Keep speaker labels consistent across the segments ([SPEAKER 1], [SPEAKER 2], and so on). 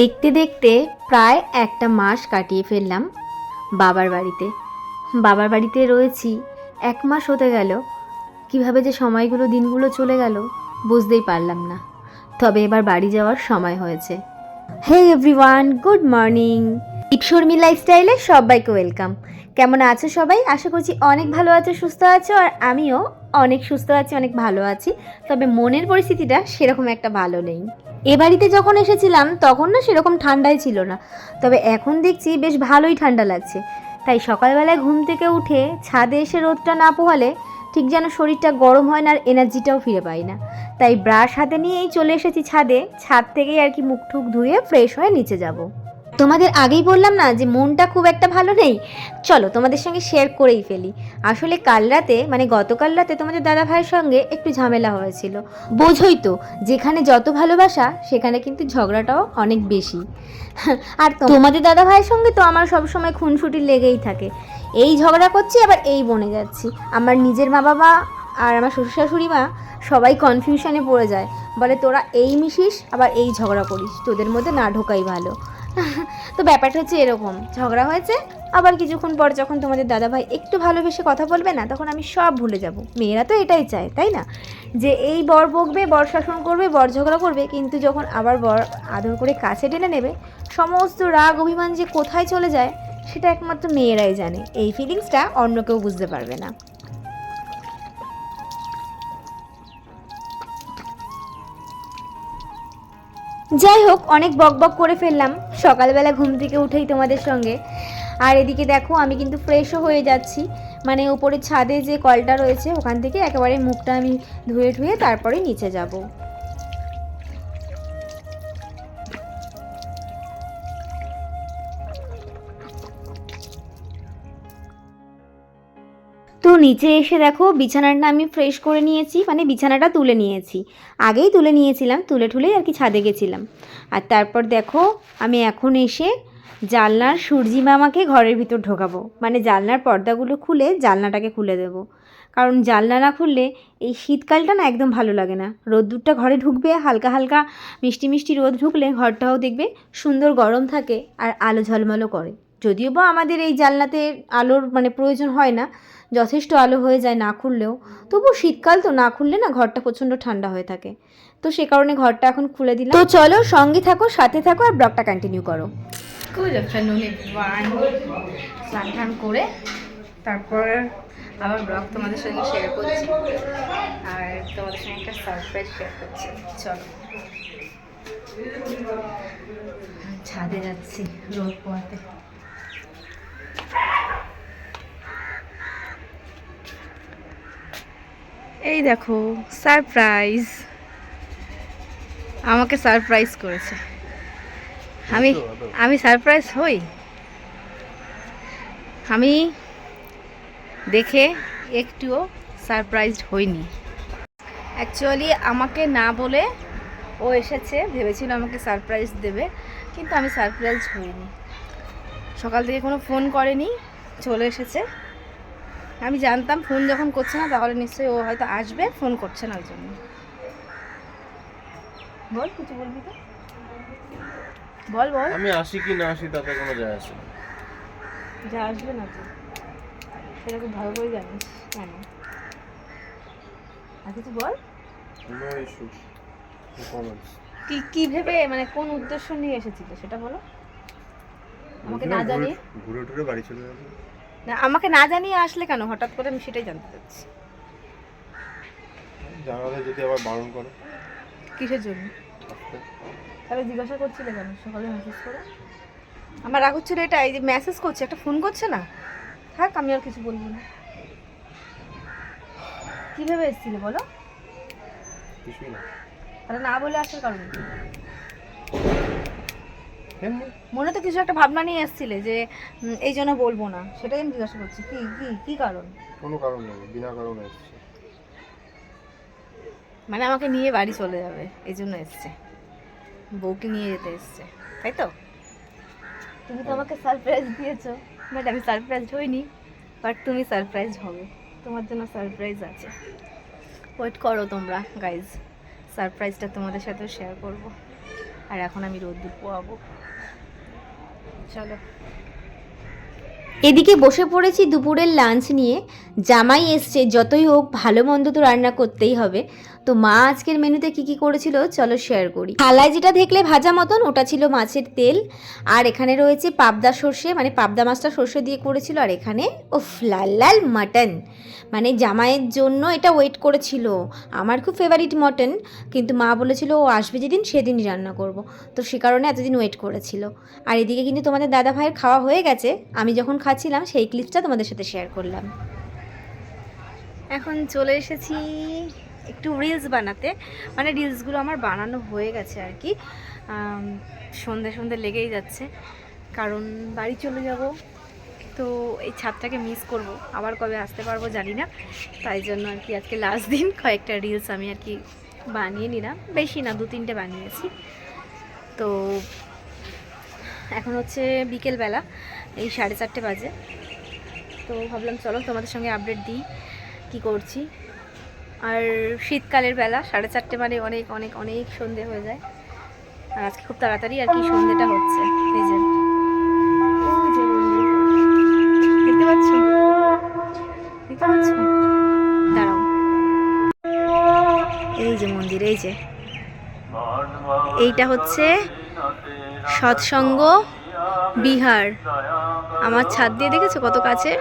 [SPEAKER 1] দেখতে দেখতে প্রায় একটা মাস কাটিয়ে ফেললাম বাবার বাড়িতে। বাবার বাড়িতে রয়েছি, এক মাস হতে গেল। কীভাবে যে সময়গুলো, দিনগুলো চলে গেল বুঝতেই পারলাম না। তবে এবার বাড়ি যাওয়ার সময় হয়েছে। Hey everyone, good morning. Ipsharmi লাইফস্টাইলে সবাইকে ওয়েলকাম। কেমন আছো সবাই? আশা করছি অনেক ভালো আছো, সুস্থ আছো, আর আমিও অনেক সুস্থ আছি, অনেক ভালো আছি। তবে মনের পরিস্থিতিটা সেরকম একটা ভালো নেই। এ বাড়িতে যখন এসেছিলাম, তখন না সেরকম ঠান্ডাই ছিল না। তবে এখন দেখছি বেশ ভালোই ঠান্ডা লাগছে। তাই সকালবেলায় ঘুম থেকে উঠে ছাদে এসে রোদটা না পোহালে ঠিক যেন শরীরটা গরম হয় না আর এনার্জিটাও ফিরে পাই না। তাই ব্রাশ হাতে নিয়েই চলে এসেছি ছাদে। ছাদ থেকেই আর কি মুখ টুক ধুয়ে ফ্রেশ হয়ে নিচে যাব। তোমাদের আগেই বললাম না যে মনটা খুব একটা ভালো নেই? চলো তোমাদের সঙ্গে শেয়ার করেই ফেলি। আসলে কাল রাতে মানে গতকাল রাতে তোমাদের দাদা ভাইয়ের সঙ্গে একটু ঝামেলা হয়েছিল। বোঝই তো, যেখানে যত ভালোবাসা, সেখানে কিন্তু ঝগড়াটাও অনেক বেশি। আর তোমাদের দাদা ভাইয়ের সঙ্গে তো আমার সবসময় খুনসুটি লেগেই থাকে। এই ঝগড়া করছি, আবার এই বনে যাচ্ছি। আমার নিজের মা বাবা আর আমার শ্বশুর শাশুড়ি মা সবাই কনফিউশনে পড়ে যায়। বলে তোরা এই মিশিস, আবার এই ঝগড়া করিস। তোদের মধ্যে না ঢোকাই ভালো। তো ব্যাপারটা হচ্ছে এরকম। ঝগড়া হয়েছে, আবার কিছুক্ষণ পর যখন তোমাদের দাদাভাই একটু ভালোবেসে কথা বলবে না, তখন আমি সব ভুলে যাব। মেয়েরা তো এটাই চায়, তাই না? যে এই বর বকবে, বর শাসন করবে, বর ঝগড়া করবে, কিন্তু যখন আবার বর আদর করে কাছে টেনে নেবে, সমস্ত রাগ, অভিমান যে কোথায় চলে যায়, সেটা একমাত্র মেয়েরাই জানে। এই ফিলিংসটা অন্য কেউ বুঝতে পারবে না। যাই হোক, অনেক বক বক করে ফেললাম। সকালবেলা ঘুম থেকে উঠেই তোমাদের সঙ্গে। আর এদিকে দেখো, আমি কিন্তু ফ্রেশও হয়ে যাচ্ছি। মানে উপরে ছাদে যে কলটা রয়েছে, ওখান থেকে একেবারে মুখটা আমি ধুয়ে ধুয়ে তারপরে নিচে যাব। নিচে এসে দেখো বিছানাটা আমি ফ্রেশ করে নিয়েছি মানে বিছানাটা তুলে নিয়েছি। আগেই তুলে নিয়েছিলাম, তুলে ঠুলেই আর কি ছাদে গেছিলাম। আর তারপর দেখো আমি এখন এসে জানলার সূর্যি মামাকে ঘরের ভিতর ঢোকাবো। মানে জানলার পর্দাগুলো খুলে জানলাটাকে খুলে দেব। কারণ জানলা না খুললে এই শীতকালটা না একদম ভালো লাগে না। রোদ্দুরটা ঘরে ঢুকবে, হালকা হালকা মিষ্টি মিষ্টি রোদ ঢুকলে ঘরটাও দেখবে সুন্দর গরম থাকে আর আলো ঝলমলো করে। যদিও বা আমাদের এই জানলাতে আলোর মানে প্রয়োজন হয় না যথেষ্ট আলো হয়ে যায় না খুললেও, তবু শীতকাল তো না খুললে না ঘরটা প্রচণ্ড ঠান্ডা হয়ে থাকে। তো সে কারণে ঘরটা এখন খুলে দিলাম। তো চলো সঙ্গে থাকো, সাথে থাকো আর ব্লগটা কন্টিনিউ করো।
[SPEAKER 2] স্নান টান করে তারপর আবার ব্লগ তোমাদের সঙ্গে শেয়ার করছি। আর তোমাদের সঙ্গে একটা সারপ্রাইজ শেয়ার করছি। চলো। ছাদে যাচ্ছি রোদ পোয়াতে এই দেখো সারপ্রাইজ আমাকে সারপ্রাইজ করেছে। আমি আমি সারপ্রাইজ হই? আমি দেখে একটুও সারপ্রাইজড হইনি। অ্যাকচুয়ালি আমাকে না বলে ও এসেছে ভেবেছিল আমাকে সারপ্রাইজ দেবে কিন্তু আমি সারপ্রাইজ হইনি। সকাল থেকে কোনো ফোন করেনি চলে এসেছে। আমি জানতাম ফোন যখন করছে না তাহলে নিশ্চয়ই ও হয়তো আসবে ফোন করছে না ওই জন্য। বল কিছু বলবি তো? বল বল।
[SPEAKER 3] আমি আসি কি না আসি তাতে কোনো যায় আসে
[SPEAKER 2] যা আসবে না তো। সেটা খুব ভালো করে জানিস কেন? আর কিছু বল।
[SPEAKER 3] কোনো ইস্যু
[SPEAKER 2] কি কি ভেবে মানে কোন উদ্দেশ্য নিয়ে এসেছিল সেটা বলো। আমাকে না জানিয়ে।
[SPEAKER 3] ঘুরে টুরে বাড়ি চলে যাবে।
[SPEAKER 2] না আমাকে না জানিয়ে আসলে কেন? হঠাৎ করে আমি সেটাই জানতে চাচ্ছি।
[SPEAKER 3] জানালে যদি আবার বারণ করে।
[SPEAKER 2] কিসের জন্য? তাহলে জিজ্ঞাসা করছিলে কেন? সকালে মেসেজ করে। আমার রাগ হচ্ছিল এটা এই যে মেসেজ করছে একটা ফোন করছে না? থাক আমি আর কিছু বলব না। কী ভেবে এসেছিলে বলো?
[SPEAKER 3] কিছুই না।
[SPEAKER 2] তাহলে না বলে আসার কারণ মনে তো কিছু একটা ভাবনা নিয়ে এসেছিলে যে এই জন্য বলব না। সেটাই আমি জিজ্ঞাসা করছি কি কি কি কারণ?
[SPEAKER 3] কোনো কারণ নেই বিনা কারণে এসছে।
[SPEAKER 2] মানে আমাকে নিয়ে বাড়ি চলে যাবে এই জন্য এসছে। বউকে নিয়ে যেতে এসছে তাই তো? তুমি তো আমাকে সারপ্রাইজ দিয়েছ। বাট আমি সারপ্রাইজ হইনি বাট তুমি সারপ্রাইজ হবে। তোমার জন্য সারপ্রাইজ আছে। ওয়েট করো তোমরা গাইজ সারপ্রাইজটা তোমাদের সাথেও শেয়ার করব।
[SPEAKER 1] আর এখন আমি রোদ্দুর পোয়াবো। চলো।
[SPEAKER 4] এদিকে বসে পড়েছি দুপুরের লাঞ্চ নিয়ে। জামাই এসছে, যতই হোক ভালো মন্দ তো রান্না করতেই হবে। তো মা আজকের মেনুতে কি কি করেছিল? চলো শেয়ার করি। থালায় যেটা দেখলে ভাজা মতন, ওটা ছিল মাছের তেল। আর এখানে রয়েছে পাবদা সর্ষে মানে পাবদা মাছটা সর্ষে দিয়ে করেছিল। আর এখানে, উফ, লাল লাল মাটন। মানে জামাইয়ের জন্য এটা ওয়েট করেছিল। আমার খুব ফেভারিট মটন। কিন্তু মা বলেছিল, ও আসবে যেদিন, সেদিনই রান্না করব। তো সে কারণে এতদিন ওয়েট করেছিল। আর এদিকে কিন্তু তোমাদের দাদা ভাইয়ের খাওয়া হয়ে গেছে। আমি যখন খাচ্ছিলাম, সেই ক্লিপটা তোমাদের সাথে শেয়ার করলাম।
[SPEAKER 1] এখন চলে এসেছি একটু রিলস বানাতে। মানে রিলসগুলো আমার বানানো হয়ে গেছে আর কি। সন্ধে সন্ধে লেগেই যাচ্ছে। কারণ বাড়ি চলে যাব। তো এই ছাদটাকে মিস করব। আবার কবে আসতে পারব জানি না। তাই জন্য আর কি আজকে লাস্ট দিন কয়েকটা রিলস আমি আর কি বানিয়ে নিলাম। বেশি না, দু তিনটে বানিয়েছি। তো এখন হচ্ছে বিকেলবেলা এই সাড়ে চারটে বাজে। তো ভাবলাম, চলো তোমাদের সঙ্গে আপডেট দিই। কি করছি? আর শীতকালের বেলা, সাড়ে চারটে মানে অনেক অনেক অনেক সন্ধে হয়ে যায়। আর আজকে খুব তাড়াতাড়ি আর কি সন্ধেটা হচ্ছে, এই যে। দেখতে পাচ্ছ? দেখতে পাচ্ছ? দাঁড়াও। এই যে মন্দির, এই যে। এইটা হচ্ছে সৎসঙ্গ বিহার। আমার ছাদ দিয়ে দেখেছ কত কাছে?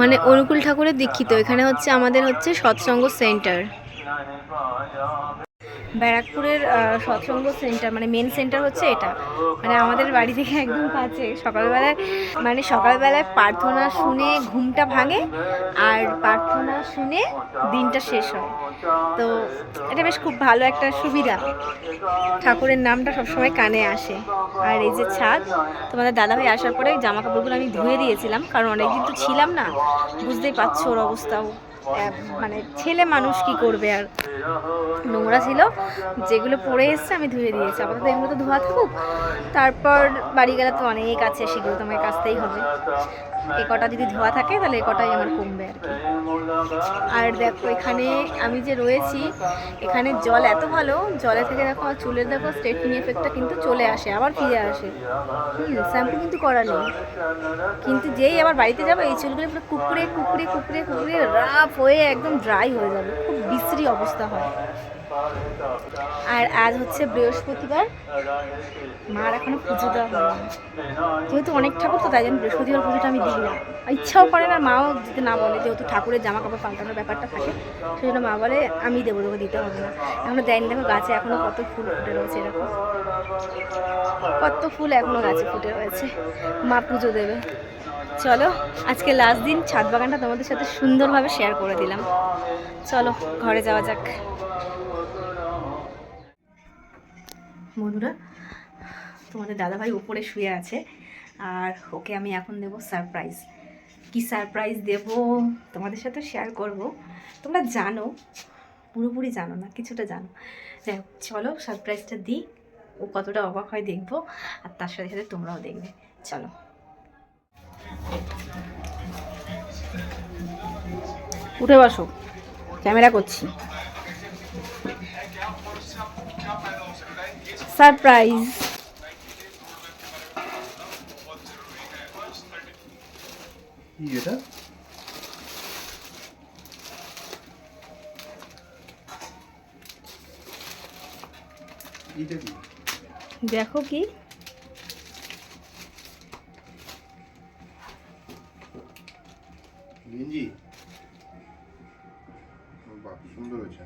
[SPEAKER 1] মানে অনুকূল ঠাকুরের দীক্ষিত এখানে হচ্ছে আমাদের হচ্ছে সৎসঙ্গ সেন্টার। ব্যারাকপুরের সৎসঙ্গ সেন্টার মানে মেন সেন্টার হচ্ছে এটা। মানে আমাদের বাড়ি থেকে একদম কাছে। সকালবেলায় মানে সকালবেলায় প্রার্থনা শুনে ঘুমটা ভাঙে, আর প্রার্থনা শুনে দিনটা শেষ হয়। তো এটা বেশ খুব ভালো একটা সুবিধা। ঠাকুরের নামটা সবসময় কানে আসে। আর এই যে ছাদ, তোমাদের দাদাভাই আসার পরে জামা কাপড়গুলো আমি ধুয়ে দিয়েছিলাম, কারণ অনেকদিন তো ছিলাম না। বুঝতেই পারছ ওর অবস্থাও। মানে ছেলে মানুষ কি করবে আর? নোংরা ছিল, যেগুলো পরে এসছে আমি ধুয়ে দিয়েছি। আপাতত এগুলো তো ধোয়া থাকুক। তারপর বাড়ি গেলে তো অনেক আছে, সেগুলো তো আমাকে কাচতেই হবে। এ কটা যদি ধোয়া থাকে, তাহলে এ কটাই আমার কমবে আর কি। আর দেখো এখানে আমি যে রয়েছি, এখানে জল এত ভালো, জলে থেকে দেখো আর চুলের দেখো স্ট্রেটনিং এফেক্টটা কিন্তু চলে আসে, আবার ফিরে আসে। হুম, শ্যাম্পু কিন্তু করা নেই। কিন্তু যেই আবার বাড়িতে যাব, এই চুলগুলো পুরো কুকুরে কুকুরে কুকুরে কুকুরে রাফ হয়ে একদম ড্রাই হয়ে যাবে, খুব বিশ্রী অবস্থা হয়। আর আজ হচ্ছে বৃহস্পতিবার। মার এখনও পুজো দেওয়া হয়নি। যেহেতু অনেক ঠাকুর, তো তাই জন্য বৃহস্পতিবার পুজোটা আমি দিই না। ইচ্ছাও করে না, মাও যদি না বলে, যেহেতু ঠাকুরের জামা কাপড় পাল্টানোর ব্যাপারটা থাকে সেই জন্য মা বলে, আমি দেবো তোকে দিতে হবে না। এখনও দেয়নি, দেখো গাছে এখনও কত ফুল ফুটে রয়েছে এরকম। কত ফুল এখনও গাছে ফুটে রয়েছে। মা পুজো দেবে। চলো, আজকে লাস্ট দিন ছাদ বাগানটা তোমাদের সাথে সুন্দরভাবে শেয়ার করে দিলাম। চলো, ঘরে যাওয়া যাক। বন্ধুরা, তোমাদের দাদাভাই উপরে শুয়ে আছে, আর ওকে আমি এখন দেব সারপ্রাইজ কি সারপ্রাইজ দেব? তোমাদের সাথে শেয়ার করব। তোমরা জানো, পুরোপুরি জানো না, কিছুটা জানো। যাই চলো সারপ্রাইজটা দিই, ও কতটা অবাক হয় দেখব, আর তার সাথে সাথে তোমরাও দেখবে। চলো। উঠে বসো, ক্যামেরা করছি। সারপ্রাইজ।
[SPEAKER 3] এটা?
[SPEAKER 1] দেখো কি।
[SPEAKER 3] গেঞ্জি? বাহ সুন্দর হয়েছে।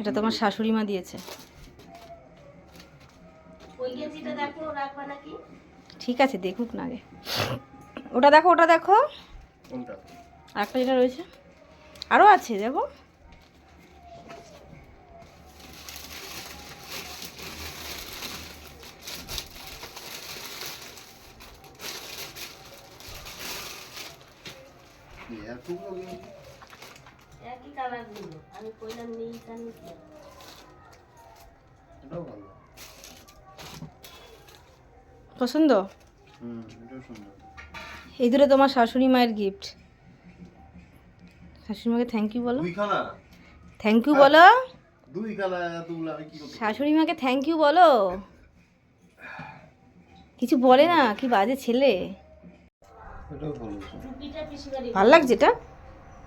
[SPEAKER 1] এটা তোমার শাশুড়ি মা দিয়েছে। ঠিক আছে দেখুক না আগে। ওটা দেখো ওটা দেখো।
[SPEAKER 3] কোনটা?
[SPEAKER 1] আর একটা যেটা রয়েছে। আরও আছে দেখো।
[SPEAKER 3] এটাও ভালো।
[SPEAKER 1] পছন্দ?
[SPEAKER 3] হুম এটাও সুন্দর।
[SPEAKER 1] এই দুটো তোমার শাশুড়ি মায়ের গিফট শাশুড়ি মাকে থ্যাংক ইউ বলো থ্যাংক ইউ বলো।
[SPEAKER 3] দুই আমি কি
[SPEAKER 1] শাশুড়ি মাকে থ্যাংক ইউ বলো। কিছু বলে না কি বাজে ছেলে।
[SPEAKER 3] ভালো
[SPEAKER 1] লাগছে এটা?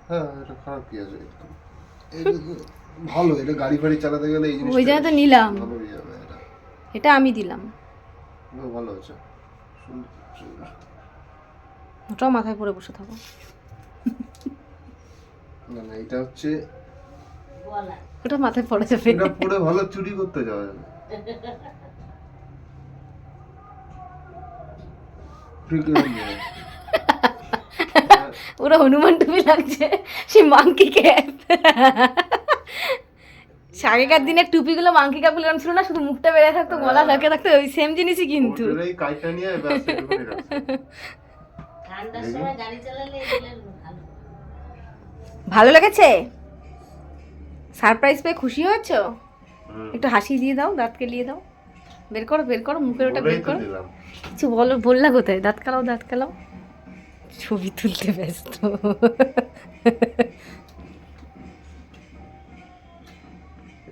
[SPEAKER 3] হ্যাঁ এটা খারাপ কি আছে? ভালো এটা গাড়ি ফাড়ি চালাতে গেলে এই
[SPEAKER 1] ওই জন্য তো নিলাম।
[SPEAKER 3] এটা।
[SPEAKER 1] আমি দিলাম।
[SPEAKER 3] ভালো আছে।
[SPEAKER 1] ওটাও মাথায় পরে বসে থাকো।
[SPEAKER 3] না না এটা হচ্ছে
[SPEAKER 1] ওটা মাথায় পড়ে যাবে।
[SPEAKER 3] এটা পরে ভালো চুরি করতে যাওয়া যাবে। ঠিক আছে
[SPEAKER 1] ওরা হনুমান টুপি লাগছে সে মাংকি ক্যাপ আগেকার দিনের টুপিগুলো মাংকি ক্যাপগুলো এরকম ছিল না শুধু মুখটা বেড়ে থাকতো গলা ঢাকে থাকতো ওই সেম জিনিসই কিন্তু। ভালো। লেগেছে? সারপ্রাইজ পেয়ে খুশি হয়েছ? একটু হাসি দিয়ে দাও দাঁত কেলিয়ে দাও। বের করো বের করো মুখের ওটা বের করো। কিছু বলো বললা কোথায়? দাঁত কালাও দাঁত কালাও। ছবি তুলতে ব্যস্ত।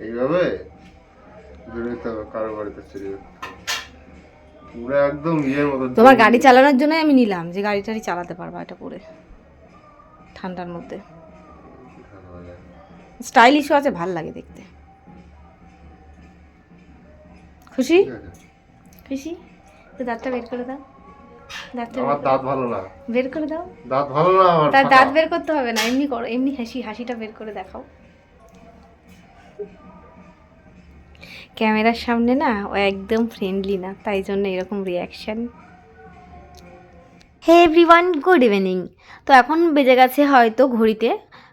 [SPEAKER 3] এইভাবে বেরোতে হবে কারও বাড়িতে চুরি। পুরো একদম ইয়ের মতো
[SPEAKER 1] তোমার গাড়ি চালানোর জন্যই আমি নিলাম যে গাড়ি টাড়ি চালাতে পারবা এটা পরে ঠান্ডার মধ্যে। স্টাইলিশও আছে ভালো লাগে দেখতে। খুশি? খুশি? তো দাঁতটা বের করে দাও।
[SPEAKER 3] আমার দাঁত ভালো না।
[SPEAKER 1] বের করে দাও।
[SPEAKER 3] দাঁত ভালো না আমার
[SPEAKER 1] তার দাঁত বের করতে হবে না এমনি করো এমনি হাসি হাসিটা বের করে দেখাও। ক্যামেরার সামনে না ও একদম ফ্রেন্ডলি না তাই জন্য এরকম reaction
[SPEAKER 4] hey everyone good evening তো এখন বেজে গেছে হয়তো ঘড়িতে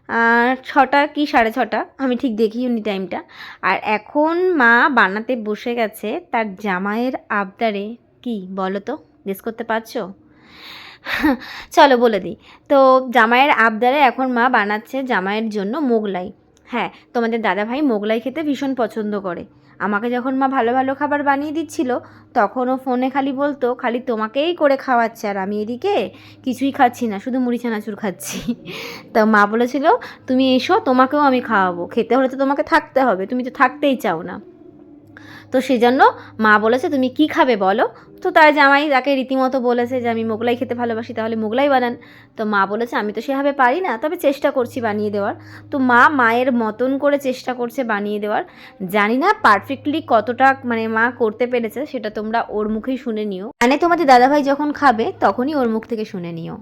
[SPEAKER 4] আর ছটা কি সাড়ে ছটা? আমি ঠিক দেখিওনি টাইমটা আর এখন মা বানাতে বসে গেছে তার জামাইয়ের আবদারে। কি বলো তো? গেস করতে পারছ? চলো বলে দিই। তো জামাইয়ের আবদারে এখন মা বানাচ্ছে জামাইয়ের জন্য মোগলাই। হ্যাঁ তোমাদের দাদাভাই মোগলাই খেতে ভীষণ পছন্দ করে। আমাকে যখন মা ভালো ভালো খাবার বানিয়ে দিচ্ছিল তখন ও ফোনে খালি বলতো, খালি তোমাকেই করে খাওয়াচ্ছে আর আমি এদিকে কিছুই খাচ্ছি না, শুধু মুড়ি চানাচুর খাচ্ছি। তা মা বলেছিল, তুমি এসো, তোমাকেও আমি খাওয়াবো। খেতে হলে তো তোমাকে থাকতে হবে, তুমি তো থাকতেই চাও না। তো সেজন্য মা বলেছে, তুমি কি খাবে বলো? তো তার জামাই তাকে রীতিমতো বলেছে যে, আমি মোগলাই খেতে ভালোবাসি, তাহলে মোগলাই বানান। তো মা বলেছে, আমি তো সেভাবে পারি না, তবে চেষ্টা করছি বানিয়ে দেওয়ার। তো মা মায়ের মতন করে চেষ্টা করছে বানিয়ে দেওয়ার। জানি না পারফেক্টলি কতটা মানে মা করতে পেরেছে, সেটা তোমরা ওর মুখেই শুনে নিও। মানে তোমাদের দাদাভাই যখন খাবে, তখনই ওর মুখ থেকে শুনে নিও।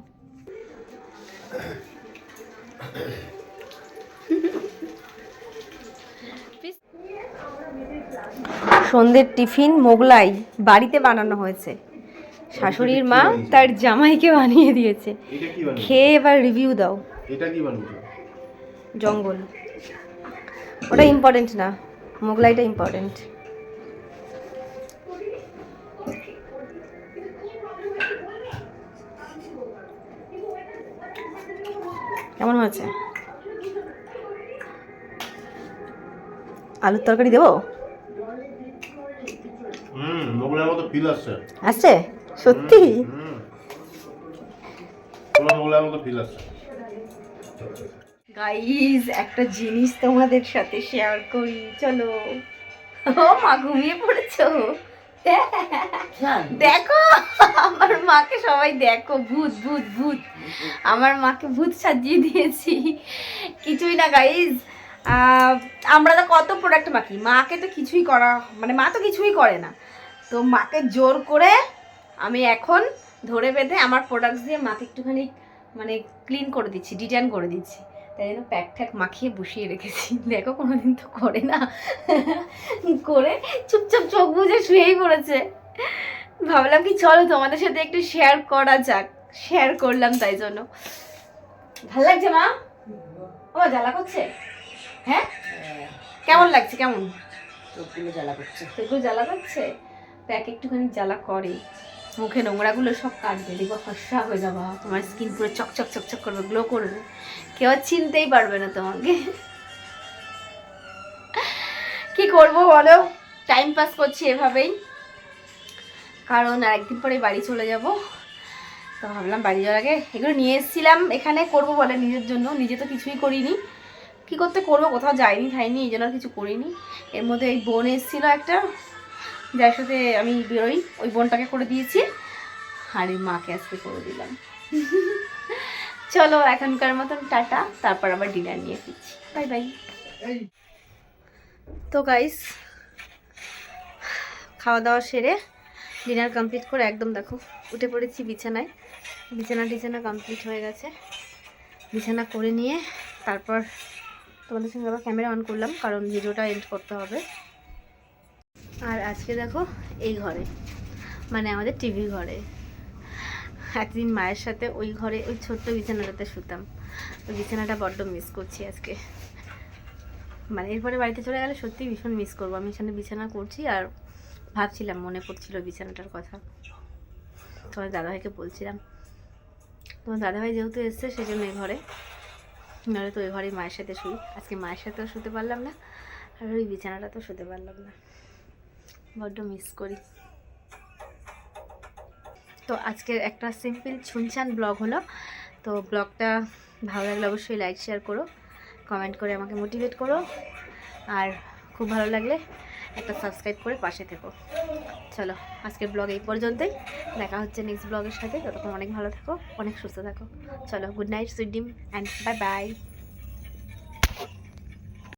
[SPEAKER 1] সন্ধ্যের টিফিন মোগলাই বাড়িতে বানানো হয়েছে। শাশুড়ির মা তার জামাইকে বানিয়ে দিয়েছে। খেয়ে এবার রিভিউ দাও।
[SPEAKER 3] এটা কি বানিয়েছো?
[SPEAKER 1] জঙ্গল। ওটা ইম্পর্টেন্ট না। মোগলাইটা ইম্পর্টেন্ট কেমন হয়েছে? আলুর তরকারি দেবো?
[SPEAKER 3] হুম মতো ফিল আসছে।
[SPEAKER 1] আসছে? সত্যি?
[SPEAKER 3] হুম মতো ফিল আসছে।
[SPEAKER 1] গাইজ একটা জিনিস তোমাদের সাথে শেয়ার করি চলো। ও মা ঘুমিয়ে পড়েছো? দেখো আমার মাকে সবাই দেখো ভূত ভূত ভূত। আমার মাকে ভূত সাজিয়ে দিয়েছি। কিছুই না গাইজ আমরা তো কত প্রোডাক্ট মাখি। মাকে তো কিছুই করা মানে মা তো কিছুই করে না। তো মাকে জোর করে আমি এখন ধরে বেঁধে আমার প্রোডাক্টস দিয়ে মাকে একটুখানি মানে ক্লিন করে দিচ্ছি ডিটার্ন করে দিচ্ছি। তাই জন্য প্যাক ট্যাক মাখিয়ে বসিয়ে রেখেছি। দেখো কোনোদিন তো করে না। করে চুপচাপ চোখ বুজে শুয়েই পড়েছে। ভাবলাম কি চলো তোমাদের সাথে একটু শেয়ার করা যাক। শেয়ার করলাম তাই জন্য। ভালো লাগছে মা? ও জ্বালা করছে? হ্যাঁ? কেমন লাগছে? কেমন?
[SPEAKER 5] চোখগুলো জ্বালা করছে।
[SPEAKER 1] চোখগুলো জ্বালা করছে? প্যাক একটুখানি জ্বালা করে। মুখে নোংরাগুলো সব কাটবে, দেখব ফর্সা হয়ে যাবা তোমার স্কিন পুরো চকচক চকচক করবে গ্লো করবে। কেউ আর চিনতেই পারবে না তোমাকে। কি করব বলো? টাইম পাস করছি এভাবেই। কারণ আর একদিন পরে বাড়ি চলে যাব। তো ভাবলাম বাড়ি যাওয়ার আগে এগুলো নিয়ে এসেছিলাম। এখানে করব বলে নিজের জন্য, নিজে তো কিছুই করিনি। কী করতে করব কোথাও যাইনি, খাইনি, এই জন্য কিছু করিনি। এর মধ্যে এই বোন এসেছিল একটা। যার সাথে আমি বেরোই ওই বোনটাকে করে দিয়েছি। আর এই মাকে আজকে করে দিলাম। চলো এখনকার মতন টাটা তারপর আবার ডিনার নিয়ে ফিরছি। বাই বাই তো গাইস খাওয়া দাওয়া সেরে ডিনার কমপ্লিট করে একদম দেখো উঠে পড়েছি বিছানায়। বিছানা টিছানা কমপ্লিট হয়ে গেছে। বিছানা করে নিয়ে তারপর তোমাদের সঙ্গে আবার ক্যামেরা অন করলাম কারণ ভিডিওটা এন্ড করতে হবে। আর আজকে দেখো এই ঘরে মানে আমাদের টিভি ঘরে। একদিন মায়ের সাথে ওই ঘরে, ওই ছোট্ট বিছানাটাতে শুতাম। ওই বিছানাটা বড্ড মিস করছি আজকে। মানে এরপরে বাড়িতে চলে গেলে সত্যি ভীষণ মিস করব। আমি এখানে বিছানা করছি আর ভাবছিলাম, মনে পড়ছিল বিছানাটার কথা। তোমার দাদাভাইকে বলছিলাম। তোমার দাদাভাই যেহেতু এসছে সেই জন্য এই ঘরে। নাহলে তো ওই ঘরেই মায়ের সাথে শুই। আজকে মায়ের সাথেও শুতে পারলাম না, আর ওই বিছানাটা তো শুতে পারলাম না। বড্ড মিস করি। তো আজকের একটা সিম্পল ছুনছান ব্লগ হলো। তো ব্লগটা ভালো লাগলে অবশ্যই লাইক শেয়ার করো কমেন্ট করে আমাকে মোটিভেট করো। আর খুব ভালো লাগলে একটা সাবস্ক্রাইব করে পাশে থেকো। চলো, আজকের ব্লগ এই পর্যন্তই। দেখা হচ্ছে নেক্সট ব্লগের সাথে। ততক্ষণ অনেক ভালো থাকো, অনেক সুস্থ থাকো। চলো good night sweet dream and bye bye